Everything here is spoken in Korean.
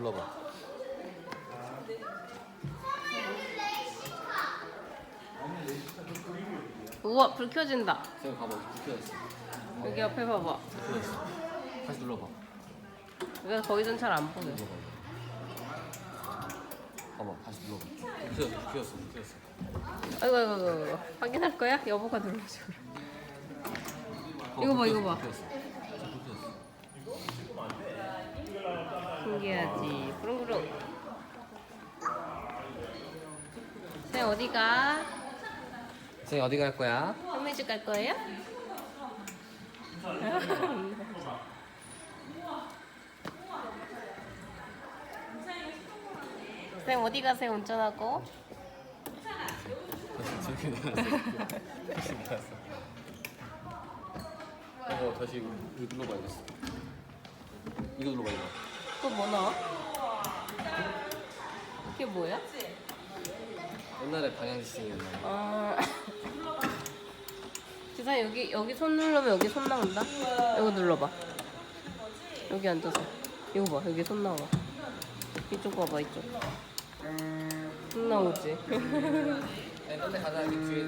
눌러봐. 우와 불 켜진다. 지금 봐봐. 불 켜졌어. 여기 옆에 봐봐. 켜졌어. 다시 눌러봐. 왜 거기선 잘 안 보여? 눌러봐. 봐봐. 다시 눌러봐. 불 켜졌어. 불 켜졌어. 불 켜졌어. 아이고 아이고 아이고, 아이고. 확인할 거야? 여보가 눌러줘. 어, 이거 봐, 불 이거 봐. 불 켜졌어. 지금 불 켜졌어. 신기하지. 부릉부릉. 쌤 어디 가? 쌤 어디 갈 거야? 현미집 갈 거예요? 쌤 어디 가세요 운전하고? 다시 저기 나왔어. 다시 나왔어. 어, 다시 이거, 이거 눌러봐야겠어. 이거 눌러봐, 이거. 그거 뭐 나와? 그게 뭐야? 옛날에 방향지시였나 아. 지사 여기 여기 손 누르면 여기 손 나온다. 이거 눌러봐. 여기 앉아서. 이거 봐 여기 손 나와. 이쪽 봐봐 이쪽. 손 나오지. 네, 근데 가자, 여기 뒤에.